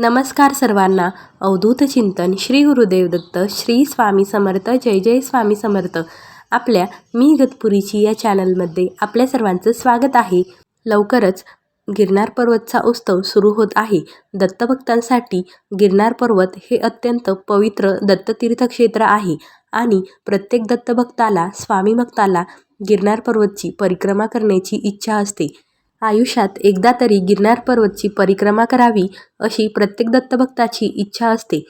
नमस्कार सर्वांना. अवधूत चिंतन श्री गुरुदेव दत्त श्री स्वामी समर्थ जय जय स्वामी समर्थ. आपल्या मी गतपुरीची या चॅनलमध्ये आपल्या सर्वांचं स्वागत आहे. लवकरच गिरनार पर्वतचा उत्सव सुरू होत आहे. दत्तभक्तांसाठी गिरनार पर्वत हे अत्यंत पवित्र दत्ततीर्थक्षेत्र आहे आणि प्रत्येक दत्तभक्ताला स्वामी भक्ताला गिरनार पर्वतची परिक्रमा करण्याची इच्छा असते. आयुष्यात एकदा तरी गिरनार पर्वतची परिक्रमा करावी अशी प्रत्येक दत्तभक्ताची इच्छा असते.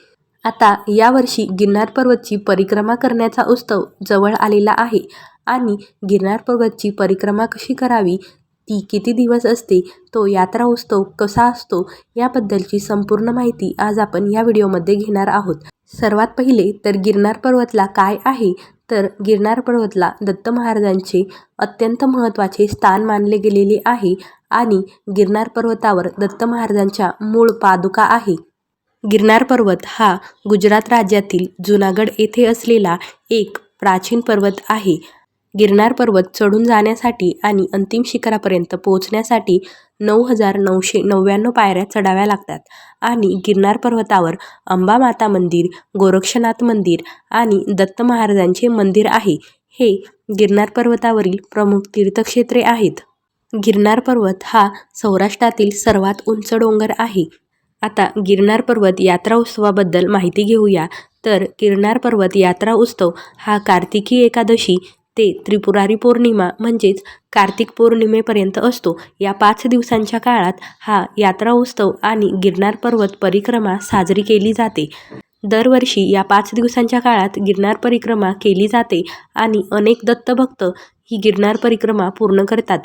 आता यावर्षी गिरनार पर्वतची परिक्रमा करण्याचा उत्सव जवळ आलेला आहे आणि गिरनार पर्वतची परिक्रमा कशी करावी ती किती दिवस असते तो यात्रा उत्सव कसा असतो याबद्दलची संपूर्ण माहिती आज आपण या व्हिडिओमध्ये घेणार आहोत. सर्वात पहिले तर गिरनार पर्वतला काय आहे? तर गिरनार पर्वतला दत्त महाराजांचे अत्यंत महत्त्वाचे स्थान मानले गेलेले आहे आणि गिरनार पर्वतावर दत्त महाराजांच्या मूळ पादुका आहे. गिरनार पर्वत हा गुजरात राज्यातील जुनागड येथे असलेला एक प्राचीन पर्वत आहे. गिरनार पर्वत चढून जाण्यासाठी आणि अंतिम शिखरापर्यंत पोहोचण्यासाठी नऊ हजार नऊशे नव्याण्णव पायऱ्या चढाव्या लागतात. आणि गिरनार पर्वतावर अंबामाता मंदिर गोरक्षनाथ मंदिर आणि दत्त महाराजांचे मंदिर आहे. हे गिरनार पर्वतावरील प्रमुख तीर्थक्षेत्रे आहेत. गिरनार पर्वत हा सौराष्ट्रातील सर्वात उंच डोंगर आहे. आता गिरनार पर्वत यात्रा उत्सवाबद्दल माहिती घेऊया. तर गिरनार पर्वत यात्रा उत्सव हा कार्तिकी एकादशी ते त्रिपुरारी पौर्णिमा म्हणजेच कार्तिक पौर्णिमेपर्यंत असतो. या पाच दिवसांच्या काळात हा यात्रा उत्सव आणि गिरनार पर्वत परिक्रमा साजरी केली जाते. दरवर्षी या पाच दिवसांच्या काळात गिरनार परिक्रमा केली जाते आणि अनेक दत्तभक्त ही गिरनार परिक्रमा पूर्ण करतात.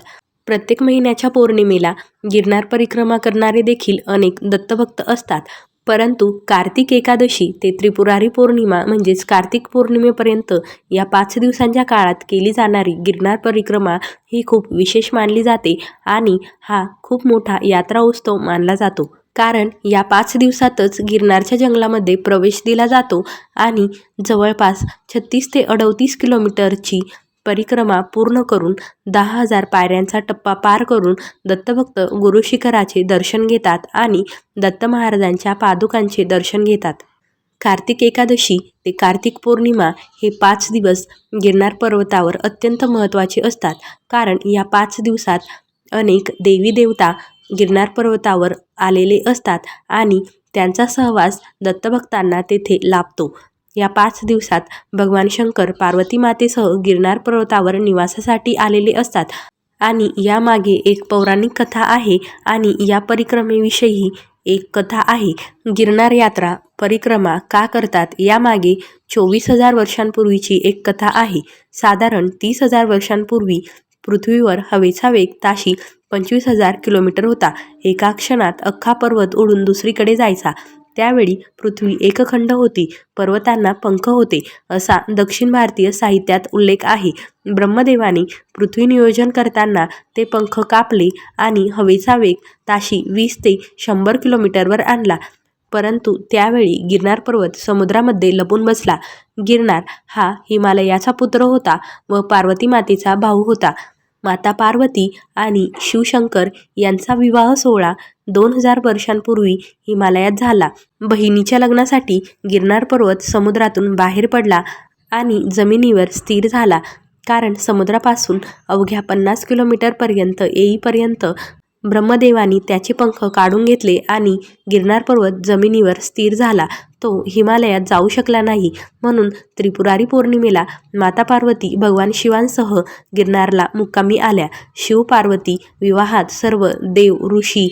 प्रत्येक महिन्याच्या पौर्णिमेला गिरनार परिक्रमा करणारे देखील अनेक दत्तभक्त असतात. परंतु कार्तिक एकादशी ते त्रिपुरारी पौर्णिमा म्हणजेच कार्तिक पौर्णिमेपर्यंत या पाच दिवसांच्या काळात केली जाणारी गिरनार परिक्रमा ही खूप विशेष मानली जाते आणि हा खूप मोठा यात्रा उत्सव मानला जातो. कारण या पाच दिवसातच गिरनारच्या जंगलामध्ये प्रवेश दिला जातो आणि जवळपास छत्तीस ते अडतीस किलोमीटरची परिक्रमा पूर्ण करून दहा हजार पायऱ्यांचा टप्पा पार करून दत्तभक्त गुरुशिखराचे दर्शन घेतात आणि दत्त महाराजांच्या पादुकांचे दर्शन घेतात. कार्तिक एकादशी ते कार्तिक पौर्णिमा हे पाच दिवस गिरनार पर्वतावर अत्यंत महत्त्वाचे असतात. कारण या पाच दिवसात अनेक देवी देवता गिरनार पर्वतावर आलेले असतात आणि त्यांचा सहवास दत्तभक्तांना तेथे लाभतो. या पाच दिवसात भगवान शंकर पार्वती मातेसह गिरनार पर्वतावर निवासासाठी आलेले असतात. आणि यामागे एक पौराणिक कथा आहे आणि या परिक्रमेविषयी एक कथा आहे. गिरनार यात्रा परिक्रमा का करतात यामागे चोवीस हजार वर्षांपूर्वीची एक कथा आहे. साधारण तीस हजार वर्षांपूर्वी पृथ्वीवर हवेचा वेग ताशी पंचवीस हजार किलोमीटर होता. एका क्षणात अख्खा पर्वत उडून दुसरीकडे जायचा. त्यावेळी पृथ्वी एकखंड होती पर्वतांना पंख होते असा दक्षिण भारतीय साहित्यात उल्लेख आहे. ब्रह्मदेवाने पृथ्वी नियोजन करताना ते पंख कापले आणि हवेचा वेग ताशी वीस ते शंभर किलोमीटरवर आणला. परंतु त्यावेळी गिरनार पर्वत समुद्रामध्ये लपून बसला. गिरनार हा हिमालयाचा पुत्र होता व पार्वती मातेचा भाऊ होता. माता पार्वती आणि शिवशंकर यांचा विवाह सोहळा दोन हजार वर्षांपूर्वी हिमालयात झाला. बहिणीच्या लग्नासाठी गिरनार पर्वत समुद्रातून बाहेर पडला आणि जमिनीवर स्थिर झाला. कारण समुद्रापासून अवघ्या पन्नास किलोमीटरपर्यंत येईपर्यंत ब्रह्मदेवानी त्याचे पंख काढून घेतले आणि गिरनार पर्वत जमिनीवर स्थिर झाला. तो हिमालयात जाऊ शकला नाही. म्हणून त्रिपुरारी पौर्णिमेला माता पार्वती भगवान शिवांसह गिरनारला मुक्कामी आल्या. शिव पार्वती विवाहात सर्व देव ऋषी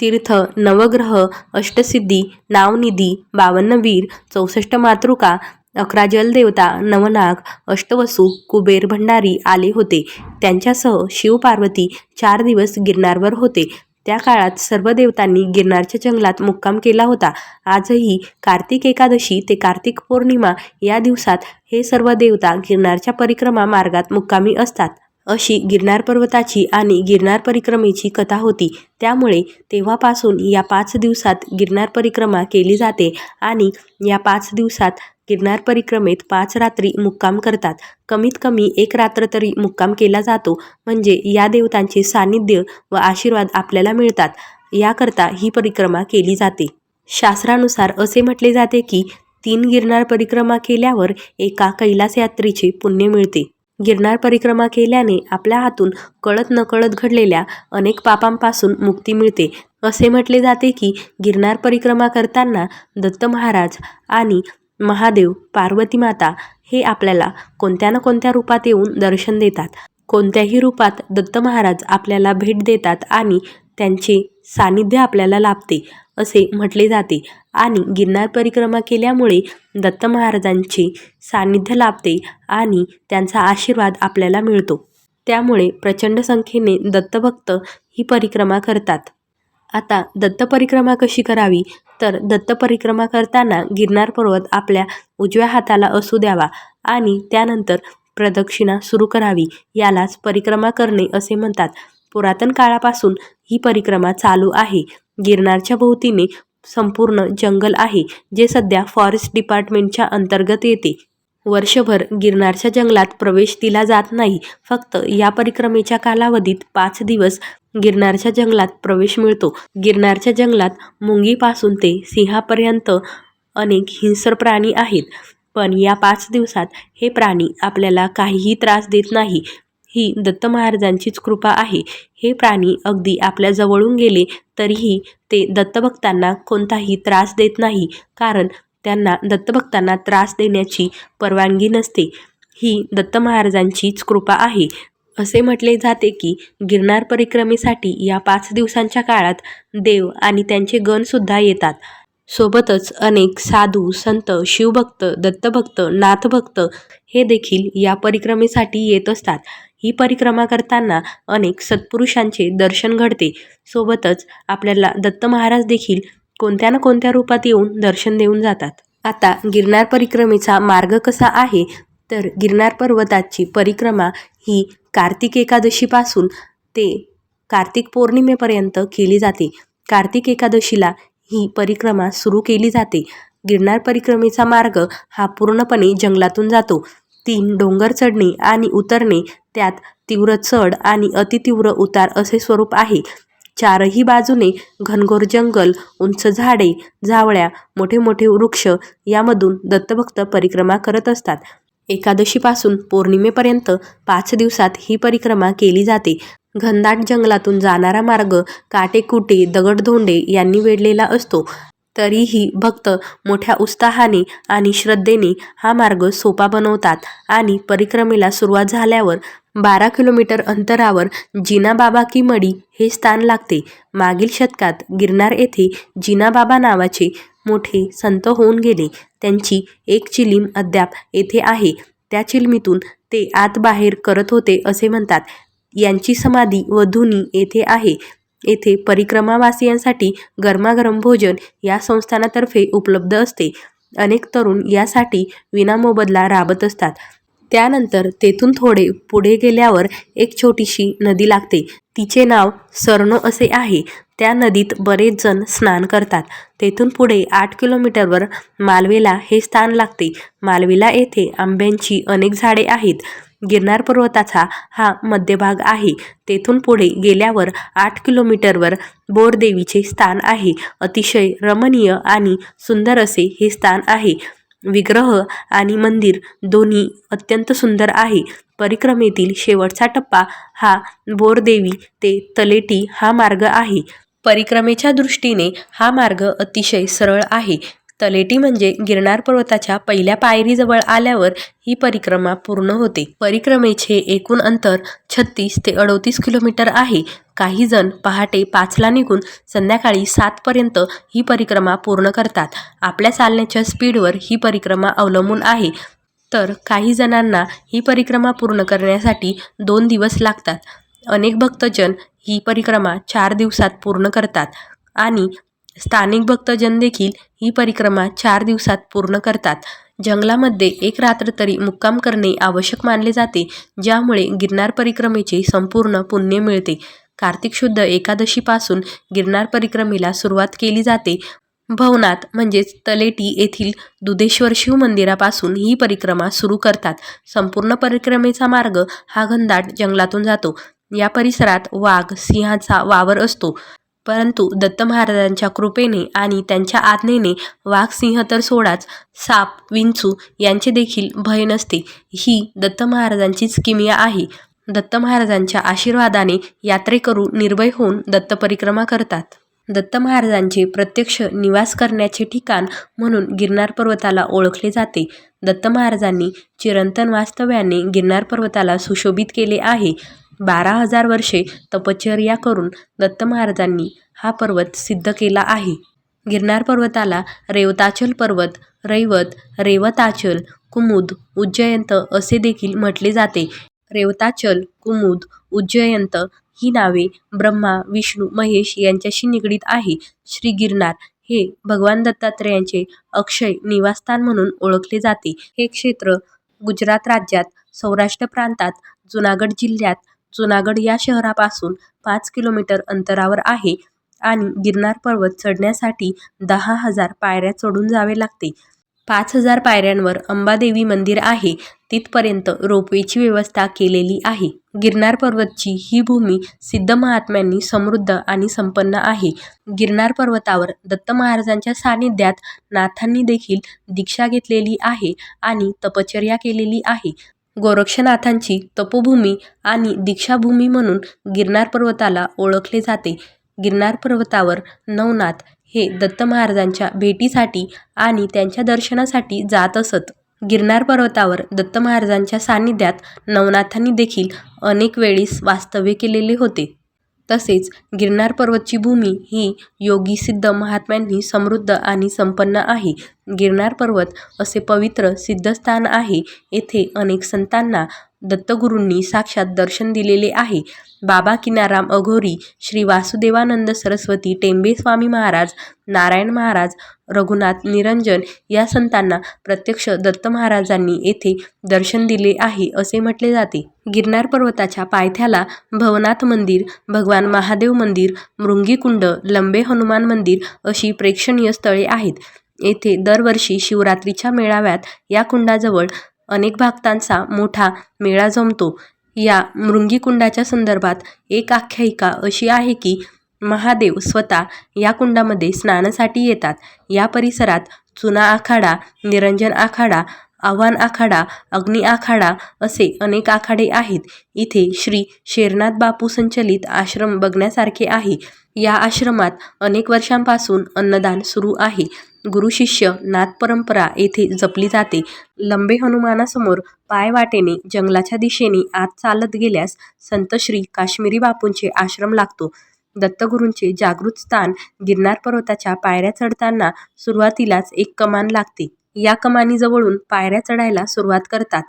तीर्थ नवग्रह अष्टसिद्धी नावनिधी बावन्न वीर चौसष्ट मातृका अकरा जलदेवता नवनाग अष्टवसू कुबेर भंडारी आले होते. त्यांच्यासह शिवपार्वती चार दिवस गिरनारवर होते. त्या काळात सर्व देवतांनी गिरनारच्या जंगलात मुक्काम केला होता. आजही कार्तिक एकादशी ते कार्तिक पौर्णिमा या दिवसात हे सर्व देवता गिरनारच्या परिक्रमा मार्गात मुक्कामी असतात. अशी गिरनार पर्वताची आणि गिरनार परिक्रमेची कथा होती. त्यामुळे तेव्हापासून या पाच दिवसात गिरनार परिक्रमा केली जाते आणि या पाच दिवसात गिरनार परिक्रमेत पाच रात्री मुक्काम करतात. कमीत कमी एक रात्र तरी मुक्काम केला जातो. म्हणजे या देवतांचे सान्निध्य व आशीर्वाद आपल्याला मिळतात. याकरता ही परिक्रमा केली जाते. शास्त्रानुसार असे म्हटले जाते की तीन गिरनार परिक्रमा केल्यावर एका कैलास यात्रेचे पुण्य मिळते. गिरनार परिक्रमा केल्याने आपल्या हातून कळत नकळत घडलेल्या अनेक पापांपासून मुक्ती मिळते. असे म्हटले जाते की गिरनार परिक्रमा करताना दत्त महाराज आणि महादेव पार्वती माता हे आपल्याला कोणत्या ना कोणत्या रूपात येऊन दर्शन देतात. कोणत्याही रूपात दत्त महाराज आपल्याला भेट देतात आणि त्यांचे सानिध्य आपल्याला लाभते असे म्हटले जाते. आणि गिरनार परिक्रमा केल्यामुळे दत्त महाराजांचे सानिध्य लाभते आणि त्यांचा आशीर्वाद आपल्याला मिळतो. त्यामुळे प्रचंड संख्येने दत्तभक्त ही परिक्रमा करतात. आता दत्त परिक्रमा कशी करावी? तर दत्त परिक्रमा करताना गिरनार पर्वत आपल्या उजव्या हाताला असू द्यावा आणि त्यानंतर प्रदक्षिणा सुरू करावी यालाच परिक्रमा करणे असे म्हणतात. पुरातन काळापासून ही परिक्रमा चालू आहे. गिरनारच्या भोवतीने संपूर्ण जंगल आहे जे सध्या फॉरेस्ट डिपार्टमेंटच्या अंतर्गत येते. वर्षभर गिरनारच्या जंगलात प्रवेश दिला जात नाही. फक्त या परिक्रमेच्या कालावधीत पाच दिवस गिरनारच्या जंगलात प्रवेश मिळतो. गिरनारच्या जंगलात मुंगीपासून ते सिंहापर्यंत अनेक हिंसर प्राणी आहेत. पण या पाच दिवसात हे प्राणी आपल्याला काहीही त्रास देत नाही. ही दत्त महाराजांचीच कृपा आहे. हे प्राणी अगदी आपल्या जवळून गेले तरीही ते दत्तभक्तांना कोणताही त्रास देत नाही. कारण त्यांना दत्तभक्तांना त्रास देण्याची परवानगी नसते. ही दत्त महाराजांचीच कृपा आहे. असे म्हटले जाते की गिरनार परिक्रमेसाठी या पाच दिवसांच्या काळात देव आणि त्यांचे गणसुद्धा येतात. सोबतच अनेक साधू संत शिवभक्त दत्तभक्त नाथभक्त हे देखील या परिक्रमेसाठी येत असतात. ही परिक्रमा करताना अनेक सत्पुरुषांचे दर्शन घडते. सोबतच आपल्याला दत्त महाराज देखील कोणत्या ना कोणत्या रूपात येऊन दर्शन देऊन जातात. आता गिरनार परिक्रमेचा मार्ग कसा आहे? तर गिरनार पर्वताची परिक्रमा ही कार्तिक एकादशीपासून ते कार्तिक पौर्णिमेपर्यंत केली जाते. कार्तिक एकादशीला ही परिक्रमा सुरू केली जाते. गिरनार परिक्रमेचा मार्ग हा पूर्णपणे जंगलातून जातो. तीन डोंगर चढणे आणि उतरणे त्यात तीव्र चढ आणि अतितीव्र उतार असे स्वरूप आहे. चारही बाजूने घनघोर जंगल उंच झाडे झावळ्या मोठे मोठे वृक्ष यामधून दत्तभक्त परिक्रमा करत असतात. एकादशीपासून पौर्णिमेपर्यंत पाच दिवसात ही परिक्रमा केली जाते. घनदाट जंगलातून जाणारा मार्ग काटेकुटे दगडधोंडे यांनी वेढलेला असतो. तरीही भक्त मोठ्या उत्साहाने आणि श्रद्धेने हा मार्ग सोपा बनवतात आणि परिक्रमेला सुरुवात झाल्यावर बारा किलोमीटर अंतरावर जिनाबाबा की मडी हे स्थान लागते. मागील शतकात गिरनार येथे जिनाबाबा नावाचे मोठे संत होऊन गेले. त्यांची एक चिलीम अद्याप येथे आहे. त्या चिलमीतून ते आत बाहेर करत होते असे म्हणतात. यांची समाधी व धुनी येथे आहे. येथे परिक्रमावासियांसाठी गरमागरम भोजन या संस्थानातर्फे उपलब्ध असते. अनेक तरुण यासाठी विनामोबदला राबत असतात. त्यानंतर तेथून थोडे पुढे गेल्यावर एक छोटीशी नदी लागते. तिचे नाव सरनो असे आहे. त्या नदीत बरेच जण स्नान करतात. तेथून पुढे आठ किलोमीटरवर मालवेला हे स्थान लागते. मालवेला येथे आंब्यांची अनेक झाडे आहेत. गिरनार पर्वताचा हा मध्यभाग आहे. तेथून पुढे गेल्यावर आठ किलोमीटरवर बोरदेवीचे स्थान आहे. अतिशय रमणीय आणि सुंदर असे हे स्थान आहे. विग्रह आणि मंदिर दोन्ही अत्यंत सुंदर आहे. परिक्रमेतील शेवटचा टप्पा हा बोरदेवी ते तलेटी हा मार्ग आहे. परिक्रमेच्या दृष्टीने हा मार्ग अतिशय सरळ आहे. तलेटी म्हणजे गिरनार पर्वताच्या पहिल्या पायरीजवळ आल्यावर ही परिक्रमा पूर्ण होते. परिक्रमेचे एकूण अंतर छत्तीस ते अडोतीस किलोमीटर आहे. काही जण पहाटे पाचला निघून संध्याकाळी सातपर्यंत ही परिक्रमा पूर्ण करतात. आपल्या चालण्याच्या स्पीडवर ही परिक्रमा अवलंबून आहे. तर काही जणांना ही परिक्रमा पूर्ण करण्यासाठी दोन दिवस लागतात. अनेक भक्तजन ही परिक्रमा चार दिवसात पूर्ण करतात आणि स्थानिक भक्तजन देखील ही परिक्रमा चार दिवसात पूर्ण करतात. जंगलामध्ये एक रात्र तरी मुक्काम करणे आवश्यक मानले जाते ज्यामुळे गिरनार परिक्रमेचे संपूर्ण पुण्य मिळते. कार्तिक शुद्ध एकादशीपासून गिरनार परिक्रमेला सुरुवात केली जाते. भवनाथ म्हणजेच तलेटी येथील दुधेश्वर शिव मंदिरापासून ही परिक्रमा सुरू करतात. संपूर्ण परिक्रमेचा मार्ग हा घनदाट जंगलातून जातो. या परिसरात वाघ सिंहाचा वावर असतो. परंतु दत्त महाराजांच्या कृपेने आणि त्यांच्या आज्ञेने वाघ सिंह तर सोडाच साप विंचू यांचे देखील भय नसते. ही दत्त महाराजांचीच किमिया आहे. दत्त महाराजांच्या आशीर्वादाने यात्रेकरू निर्भय होऊन दत्त परिक्रमा करतात. दत्त महाराजांचे प्रत्यक्ष निवास करण्याचे ठिकाण म्हणून गिरनार पर्वताला ओळखले जाते. दत्त महाराजांनी चिरंतन वास्तव्याने गिरनार पर्वताला सुशोभित केले आहे. बारा हजार वर्षे तपश्चर्या करून दत्त महाराजांनी हा पर्वत सिद्ध केला आहे. गिरनार पर्वताला रेवताचल पर्वत रैवत रेवताचल कुमुद उज्जयंत असे देखील म्हटले जाते. रेवताचल कुमुद उज्जयंत ही नावे ब्रह्मा विष्णू महेश यांच्याशी निगडीत आहे. श्री गिरनार हे भगवान दत्तात्रेयांचे अक्षय निवासस्थान म्हणून ओळखले जाते. हे क्षेत्र गुजरात राज्यात सौराष्ट्र प्रांतात जुनागड जिल्ह्यात जुनागड या शहरापासून पाच किलोमीटर अंतरावर आहे आणि गिरनार पर्वत चढण्यासाठी दहा हजार पायऱ्या चढून जावे लागते. पाच हजार पायऱ्यांवर अंबादेवी मंदिर आहे. तिथपर्यंत रोपवेची व्यवस्था केलेली आहे. गिरनार पर्वतची ही भूमी सिद्ध महात्म्यांनी समृद्ध आणि संपन्न आहे. गिरनार पर्वतावर दत्त महाराजांच्या सानिध्यात नाथांनी देखील दीक्षा घेतलेली आहे आणि तपश्चर्या केलेली आहे. गोरक्षनाथांची तपोभूमी आणि दीक्षाभूमी म्हणून गिरनार पर्वताला ओळखले जाते. गिरनार पर्वतावर नवनाथ हे दत्त महाराजांच्या भेटीसाठी आणि त्यांच्या दर्शनासाठी जात असत. गिरनार पर्वतावर दत्त महाराजांच्या सानिध्यात नवनाथांनी देखील अनेक वेळीस वास्तव्य केलेले होते. तसेच गिरनार पर्वतची भूमी ही योगी सिद्ध महात्म्यांनी समृद्ध आणि संपन्न आहे. गिरनार पर्वत असे पवित्र सिद्धस्थान आहे. येथे अनेक संतांना दत्तगुरूंनी साक्षात दर्शन दिलेले आहे. बाबा किनाराम अघोरी श्री वासुदेवानंद सरस्वती टेंबे स्वामी महाराज नारायण महाराज रघुनाथ निरंजन या संतांना प्रत्यक्ष दत्त महाराजांनी येथे दर्शन दिले आहे असे म्हटले जाते. गिरनार पर्वताच्या पायथ्याला भवनाथ मंदिर भगवान महादेव मंदिर मृंगीकुंड लंबे हनुमान मंदिर अशी प्रेक्षणीय स्थळे आहेत. येथे दरवर्षी शिवरात्रीच्या मेळाव्यात या कुंडाजवळ अनेक भक्तांचा मोठा मेळा जमतो. या मृंगीकुंडाच्या संदर्भात एक आख्यायिका अशी आहे की महादेव स्वतः या कुंडामध्ये स्नानासाठी येतात. या परिसरात चुना आखाडा निरंजन आखाडा आव्हान आखाडा अग्नी आखाडा असे अनेक आखाडे आहेत. इथे श्री शेरनाथ बापू संचलित आश्रम बघण्यासारखे आहे. या आश्रमात अनेक वर्षांपासून अन्नदान सुरू आहे. गुरु शिष्य नाथ परंपरा येथे जपली जाते. लंबे हनुमानासमोर पाय वाटेने जंगलाच्या दिशेने आत चालत गेल्यास संत श्री काश्मीरी बापूंचे आश्रम लागतो. दत्तगुरूंचे जागृत स्थान गिरनार पर्वताच्या पायऱ्या चढताना सुरुवातीलाच एक कमान लागते. या कमानीजवळून पायऱ्या चढायला सुरुवात करतात.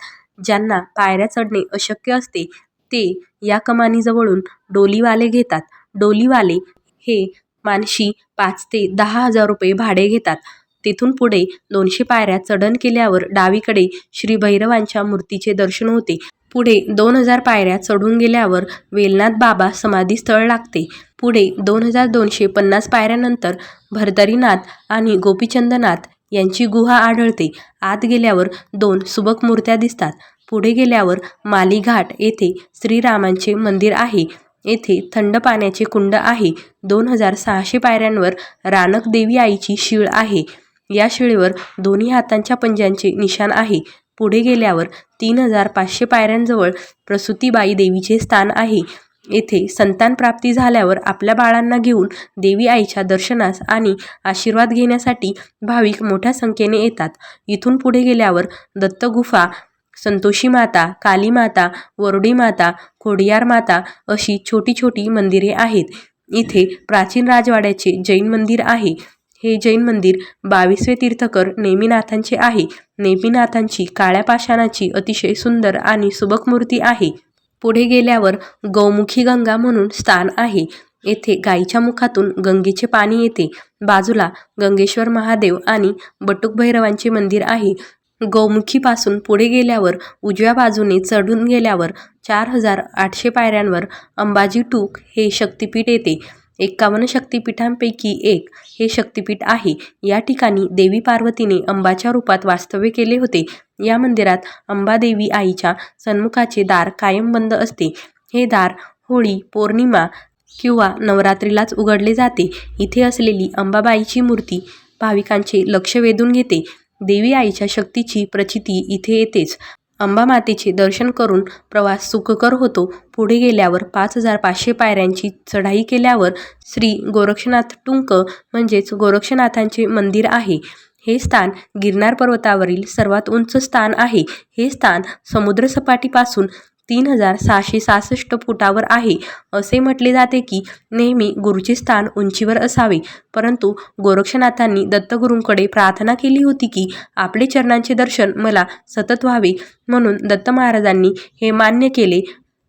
ज्यांना पायऱ्या चढणे अशक्य असते ते या कमानीजवळून डोलीवाले घेतात. डोलीवाले हे मानशी पाच ते दहा हजार रुपये भाडे घेतात. तेथून पुढे दोनशे पायऱ्या चढण केल्यावर डावीकडे श्री भैरवांच्या मूर्तीचे दर्शन होते. पुढे दोन हजार पायऱ्या चढून गेल्यावर वेलनाथ बाबा समाधी स्थळ लागते. पुढे दोन हजार दोनशे पन्नास पायऱ्यानंतर भरदरीनाथ आणि गोपीचंदनाथ यांची गुहा आढळते. आत गेल्यावर दोन सुबक मूर्त्या दिसतात. पुढे गेल्यावर मालीघाट येथे श्रीरामांचे मंदिर आहे. येथे थंड पाण्याचे कुंड आहे. दोन हजार सहाशे पायऱ्यांवर रानक देवी आईची शीळ आहे. या शिळेवर दोन्ही हातांच्या पंजांचे निशाण आहे. पुढे गेल्यावर तीन हजार पाचशे पायऱ्यांजवळ प्रसूतीबाई देवीचे स्थान आहे. येथे संतान प्राप्ती झाल्यावर आपल्या बाळांना घेऊन देवी आईच्या दर्शनास आणि आशीर्वाद घेण्यासाठी भाविक मोठ्या संख्येने येतात. इथून पुढे गेल्यावर दत्तगुफा संतोषी माता काली माता वरुडी माता खोडियार माता अशी छोटी छोटी मंदिरे आहेत. इथे प्राचीन राजवाड्याचे जैन मंदिर आहे. हे जैन मंदिर बावीसवे तीर्थकर नेमिनाथांचे आहे. नेमिनाथांची काळ्या पाषाणाची अतिशय सुंदर आणि सुबक मूर्ती आहे. पुढे गेल्यावर गौमुखी गंगा म्हणून स्थान आहे. येथे गाईच्या मुखातून गंगेचे पाणी येते. बाजूला गंगेश्वर महादेव आणि बटुक भैरवांचे मंदिर आहे. गौमुखीपासून पुढे गेल्यावर उजव्या बाजूने चढून गेल्यावर चार हजार आठशे पायऱ्यांवर अंबाजी टूक हे शक्तिपीठ येते. एक्कावन्न शक्तिपीठांपैकी एक हे शक्तिपीठ आहे. या ठिकाणी देवी पार्वतीने अंबाच्या रूपात वास्तव्य केले होते. या मंदिरात अंबादेवी आईच्या सन्मुखाचे दार कायम बंद असते. हे दार होळी पौर्णिमा किंवा नवरात्रीलाच उघडले जाते. इथे असलेली अंबाबाईची मूर्ती भाविकांचे लक्ष वेधून घेते. देवी आईच्या शक्तीची प्रचिती इथे येतेच. अंबामातेचे दर्शन करून प्रवास सुखकर होतो. पुढे गेल्यावर पाच हजार पाचशे पायऱ्यांची चढाई केल्यावर श्री गोरक्षनाथ टुंक म्हणजेच गोरक्षनाथांचे मंदिर आहे. हे स्थान गिरनार पर्वतावरील सर्वात उंच स्थान आहे. हे स्थान समुद्रसपाटीपासून तीन हजार सहाशे सहासष्ट फुटावर आहे. असे म्हटले जाते की नेहमी गुरुचे स्थान उंचीवर असावे. परंतु गोरक्षनाथांनी दत्तगुरूंकडे प्रार्थना केली होती की आपले चरणांचे दर्शन मला सतत व्हावे म्हणून दत्त महाराजांनी हे मान्य केले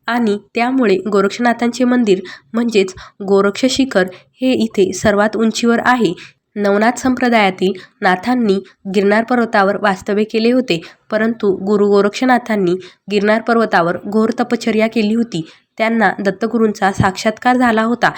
आणि त्यामुळे गोरक्षनाथांचे मंदिर म्हणजेच गोरक्ष शिखर हे इथे सर्वात उंचीवर आहे. नवनाथ संप्रदायातील नाथांनी गिरनार पर्वतावर वास्तव्य केले होते. परंतु गुरु गोरक्षनाथांनी गिरनार पर्वतावर घोर तपश्चर्या केली होती. त्यांना दत्तगुरूंचा साक्षात्कार झाला होता.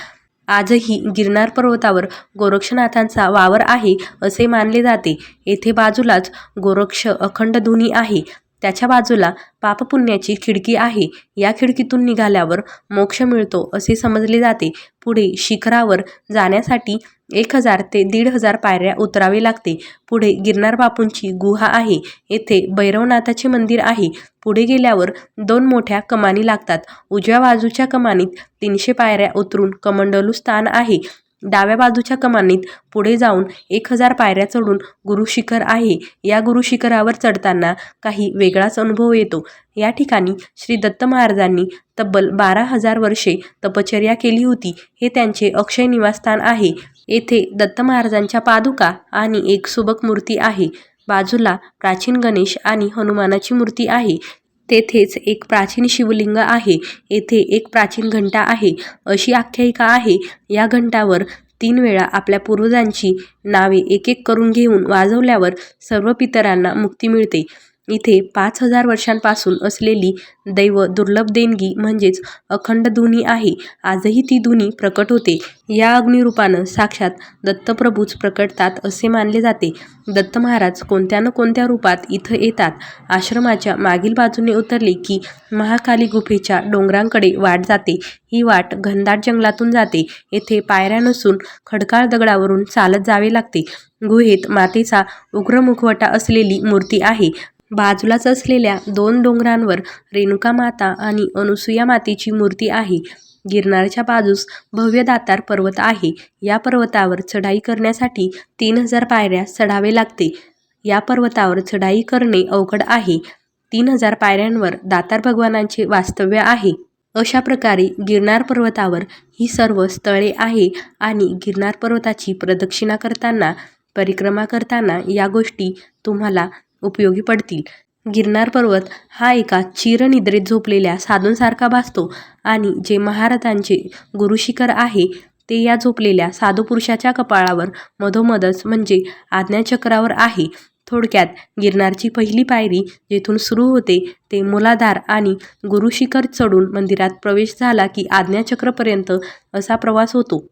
आजही गिरनार पर्वतावर गोरक्षनाथांचा वावर आहे असे मानले जाते. येथे बाजूलाच गोरक्ष अखंड धुनी आहे. त्याच्या बाजूला पापपुण्याची खिडकी आहे. या खिडकीतून निघाल्यावर मोक्ष मिळतो असे समजले जाते. पुढे शिखरावर जाण्यासाठी एक हजार ते दीड हजार पायऱ्या उतरावे लागते. पुढे गिरनार बापूंची गुहा आहे. येथे भैरवनाथाचे मंदिर आहे. पुढे गेल्यावर दोन मोठ्या कमानी लागतात. उजव्या बाजूच्या कमानीत तीनशे पायऱ्या उतरून कमंडलू स्थान आहे. डाव्या बाजूच्या कमानीत पुढे जाऊन एक हजार पायऱ्या चढून गुरुशिखर आहे. या गुरुशिखरावर चढताना काही वेगळाच अनुभव येतो. या ठिकाणी श्री दत्त महाराजांनी तब्बल बारा हजार वर्षे तपश्चर्या केली होती. हे त्यांचे अक्षय निवासस्थान आहे. येथे दत्त महाराजांच्या पादुका आणि एक सुबक मूर्ती आहे. बाजूला प्राचीन गणेश आणि हनुमानाची मूर्ती आहे. तेथेच एक प्राचीन शिवलिंग आहे. येथे एक प्राचीन घंटा आहे. अशी आख्यायिका आहे. या घंटावर तीन वेळा आपल्या पूर्वजांची नावे एक एक करून घेऊन वाजवल्यावर सर्व पितरांना मुक्ती मिळते. इथे पाच हजार वर्षांपासून असलेली दैव दुर्लभ देणगी म्हणजेच अखंड धुनी आहे. आजही ती धुनी प्रकट होते. या अग्निरूपानं साक्षात दत्तप्रभूच प्रकटतात असे मानले जाते. दत्त महाराज कोणत्या न कोणत्या रूपात इथं येतात? आश्रमाच्या मागील बाजूने उतरले की महाकाली गुफेच्या डोंगरांकडे वाट जाते. ही वाट घनदाट जंगलातून जाते. येथे पायऱ्या नसून खडकाळ दगडावरून चालत जावे लागते. गुहेत मातेचा उग्र मुखवटा असलेली मूर्ती आहे. बाजूलाच असलेल्या दोन डोंगरांवर रेणुका माता आणि अनुसुया मातेची मूर्ती आहे. गिरनारच्या बाजूस भव्य दातार पर्वत आहे. या पर्वतावर चढाई करण्यासाठी तीन हजार पायऱ्या चढावे लागते. या पर्वतावर चढाई करणे अवघड आहे. तीन हजार पायऱ्यांवर दातार भगवानांचे वास्तव्य आहे. अशा प्रकारे गिरनार पर्वतावर ही सर्व स्थळे आहे आणि गिरनार पर्वताची प्रदक्षिणा करताना परिक्रमा करताना या गोष्टी तुम्हाला उपयोगी पडतील. गिरनार पर्वत हा एका चिरनिद्रेत झोपलेल्या साधूंसारखा भासतो आणि जे महारथांचे गुरुशिखर आहे ते या झोपलेल्या साधू पुरुषाच्या कपाळावर मधोमधच म्हणजे आज्ञाचक्रावर आहे. थोडक्यात गिरनारची पहिली पायरी जेथून सुरू होते ते मुलाधार आणि गुरुशिखर चढून मंदिरात प्रवेश झाला की आज्ञाचक्रपर्यंत असा प्रवास होतो.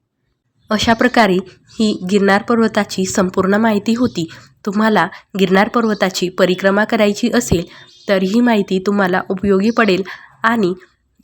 अशा प्रकारे ही गिरनार पर्वताची संपूर्ण माहिती होती. तुम्हाला गिरनार पर्वताची परिक्रमा करायची असेल तर ही माहिती तुम्हाला उपयोगी पडेल. आणि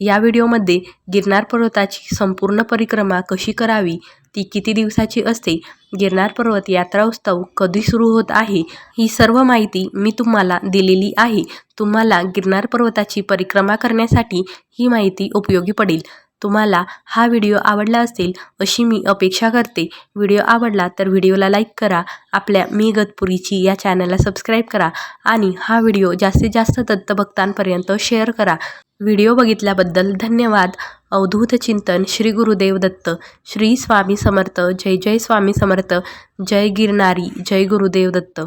या व्हिडिओमध्ये गिरनार पर्वताची संपूर्ण परिक्रमा कशी करावी ती किती दिवसाची असते गिरनार पर्वत यात्रा उत्सव कधी सुरू होत आहे ही सर्व माहिती मी तुम्हाला दिलेली आहे. तुम्हाला गिरनार पर्वताची परिक्रमा करण्यासाठी ही माहिती उपयोगी पडेल. तुम्हाला हा व्हिडिओ आवडला असेल अशी मी अपेक्षा करते. व्हिडिओ आवडला तर व्हिडिओला लाईक करा आपल्या मी गतपुरीची या चॅनलला सबस्क्राईब करा आणि हा व्हिडिओ जास्तीत जास्त दत्तभक्तांपर्यंत शेअर करा. व्हिडिओ बघितल्याबद्दल धन्यवाद. अवधूत चिंतन श्री गुरुदेव दत्त. श्री स्वामी समर्थ. जय जय स्वामी समर्थ. जय गिरनारी. जय गुरुदेव दत्त.